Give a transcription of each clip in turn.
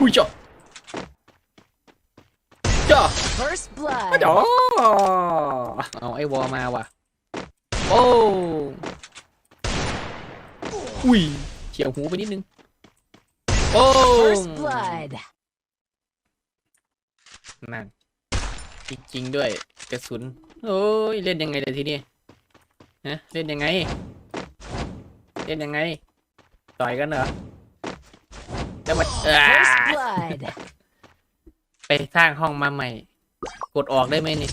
อุ้ยจ้ะจ้ะ First blood. จ้ะเอาไอ้วอมาว่ะ โอ้อุ้ยเฉียวหูไปนิดนึง โอ้ First blood. นั่นจริงๆด้วยกระสุน โอ้ย เล่นยังไงเดี๋ยวทีนี้ฮะเล่นยังไง เล่นยังไง ต่อยกันเหรอ แล้วมันอ่า First blood. ไปสร้างห้องมาใหม่ กดออกได้ไหมนี่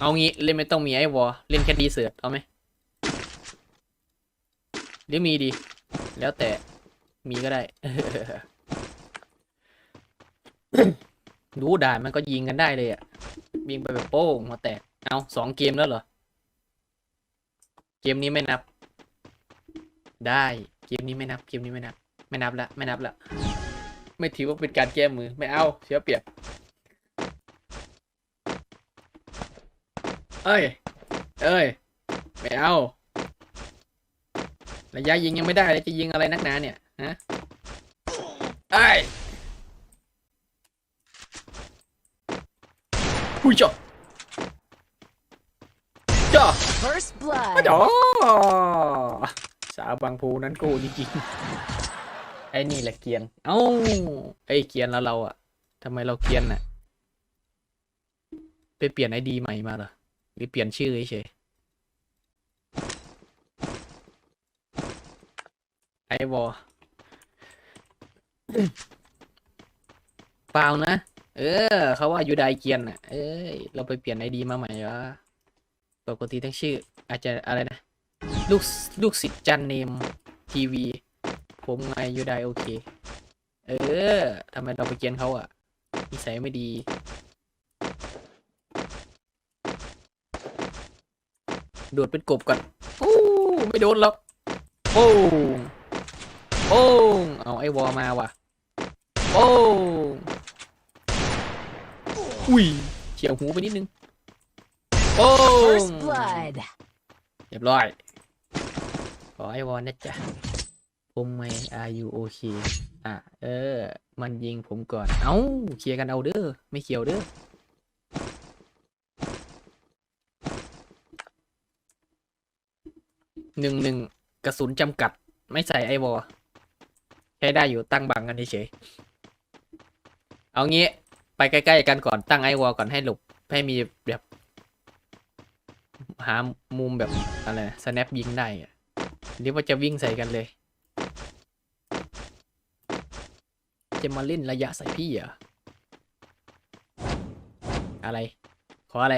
เอางี้ เล่นไม่ต้องมีไอ้วอลเล่นแค่ดีเสือเอาไหมหรือมีดี แล้วแต่มีก็ได้ดูด่านมันก็ยิงกันได้เลยอะยิงไปแบบโป้งมาแตก เอาสองเกมแล้วเหรอ เกมนี้ไม่นับ ได้ เกมนี้ไม่นับ เกมนี้ไม่นับ ไม่นับละ ไม่นับละ ไม่ถือว่าเป็นการแก้มือ ไม่เอา เสียเปรียบ เอ้ย เอ้ย ไม่เอา ระยะยิงยังไม่ได้เลยจะยิงอะไรนักหนาเนี่ย ฮะไอ้ยอุ้ยจ้ะจ้ะ First blood. จ้ะสาวบางภูนั้นกูจริงๆไอ้นี่แหละเกรียน เอ้าไอ้เกรียนแล้วเราอะทำไมเราเกรียนน่ะ ไปเปลี่ยนไอดีใหม่มาเหรอ หรือเปลี่ยนชื่อเฉยๆไอวอเปล่านะ เออ เขาว่ายูไดเกียนอะ เอ้ย เราไปเปลี่ยนไอดีมาใหม่วะปกติทั้งชื่อ อาจจะอะไรนะ ลูกลูกศิษย์จันเนมทีวี ผมไงยูไดโอเค เออทำไมเราไปเกียนเขาอะนิสัยไม่ดี โดดเป็นกบก่อนโอ้ไม่โดนหรอกโอ้งโอ้งเอาไอ้วอมาว่ะโอ้งอุ้ยเฉียวหูไปนิดนึงโอ้ง First blood. เรียบร้อยข อไอวอนะจ๊ะผมไม่อายุโอเคอะเออ มันยิงผมก่อน เอ้าเคลียร์กันเอาเด้อไม่เกี่ยวเด้อหนึ่งหนึ่งกระสุนจำกัด ไม่ใส่ไอวอลใช้ได้อยู่ตั้งบังกันเฉยเอางี้ไปใกล้ๆกันก่อนตั้งไอวอลก่อนให้หลบให้มีแบบ หามุมแบบอะไรสแนปยิงได้อะ หรือว่าจะวิ่งใส่กันเลย จะมาเล่นระยะใส่พี่เหรอ อะไร ขออะไร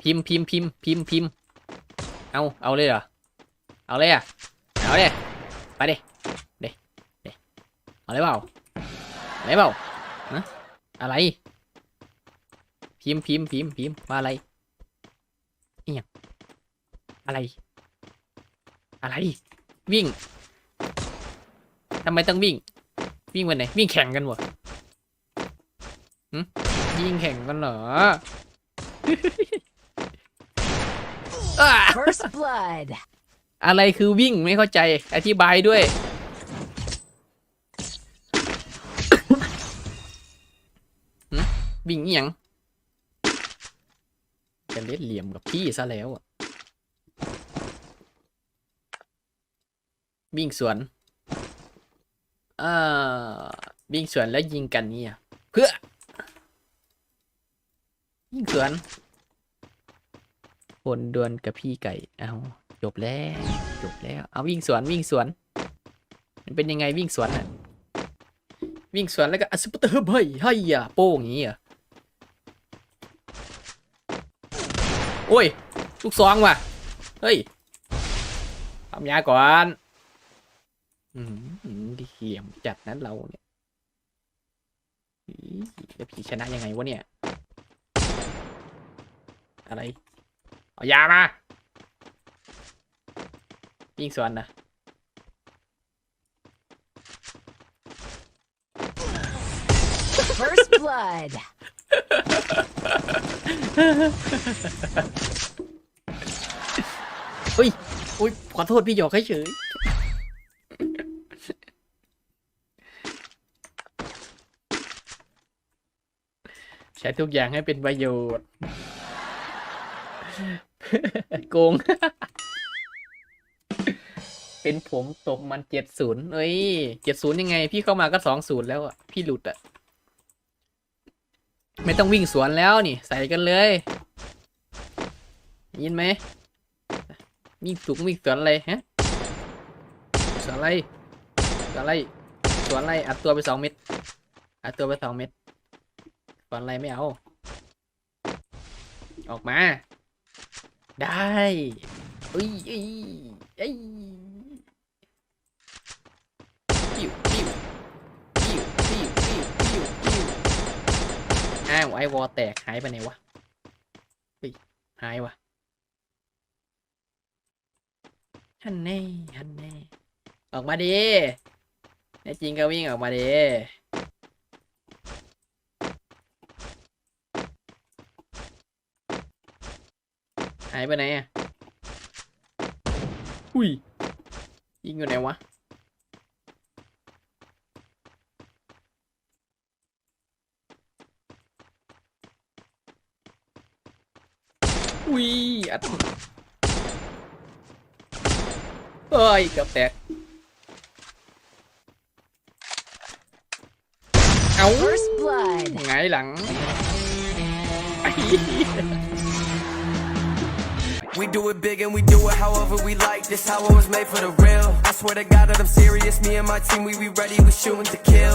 พิมพ์พิมพ์พิมพ์พิมพ์พิมพ์เอา เอาเลยเหรอ เอาเลยอะ เอาเลยไปดิเดเดเอาเลยเปล่าเอาเลยเปล่านะอะไร พิมพ์พิมพ์พิมพ์พิมพ์ว่าอะไรอียง อะไร อะไร วิ่งทำไมต้องวิ่ง วิ่งวันไหน วิ่งแข่งกันวะหึวิ่งแข่งกันเหรออ่า First blood. อะไรคือวิ่งไม่เข้าใจ อธิบายด้วยหึวิ่งอหยังจะเล่นเหลี่ยมกับพี่ซะแล้วอะ วิ่งสวนอ่าวิ่งสวนแล้วยิงกันเนี่ยเพื่อยิงสวนคนดวลกับพี่ไก่เอาจบแล้วจบแล้วเอาวิ่งสวนวิ่งสวน มันเป็นยังไงวิ่งสวนน่ะวิ่งสวนแล้วก็อัสปเตอร์เฮ้ยเฮ้ยอะโป้งอย่างนี้อะโอ้ยลูกซองว่ะเฮ้ยทำยาก่อน อืมดีเขียมจัดนั้นเราเนี่ยอี๋แล้วผีชนะยังไงวะเนี่ย อะไร เอายามาวิ่งสวนนะ First blood. อุ้ยขอโทษพี่หยอกเฉย ช้ทุกอย่างให้เป็นประโยชน์ โกง เป็นผมตกมันเจ็ดศูนย์เอ้ยเจ็ดศูนย์ยังไง พี่เข้ามาก็สองศูนย์แล้วอะ พี่หลุดอะ ไม่ต้องวิ่งสวนแล้วนี่ ใส่กันเลย ยินไหมวิ่งสูงวิ่งสวนอะไรฮะสวนอะไรสวนอะไรสวนอะไรอัดตัวไปสองเม็ดอัดตัวไปสองเม็ด สวนอะไรไม่เอา ออกมา ได้อุ้ยอุ้ยเอ้ยปิ้วปิ้วปิ้วปิ้วปิ้วปิ้วปิ้วอ้าวไอวอลแตกหายไปไหนวะเฮ้ยหายวะฮันแน่ฮันแน่ออกมาดิแน่จริงก็วิ่งออกมาดิ หายไปไหนอะ อุ้ย ยิงอยู่ไหนวะ อุ้ย อัดเอ้ยเกือบแตก เอา First blood. ไงายหลัง We do it big and we do it however we like. This how it was made for the real. I swear to God that I'm serious. Me and my team, we be ready. We shooting to kill.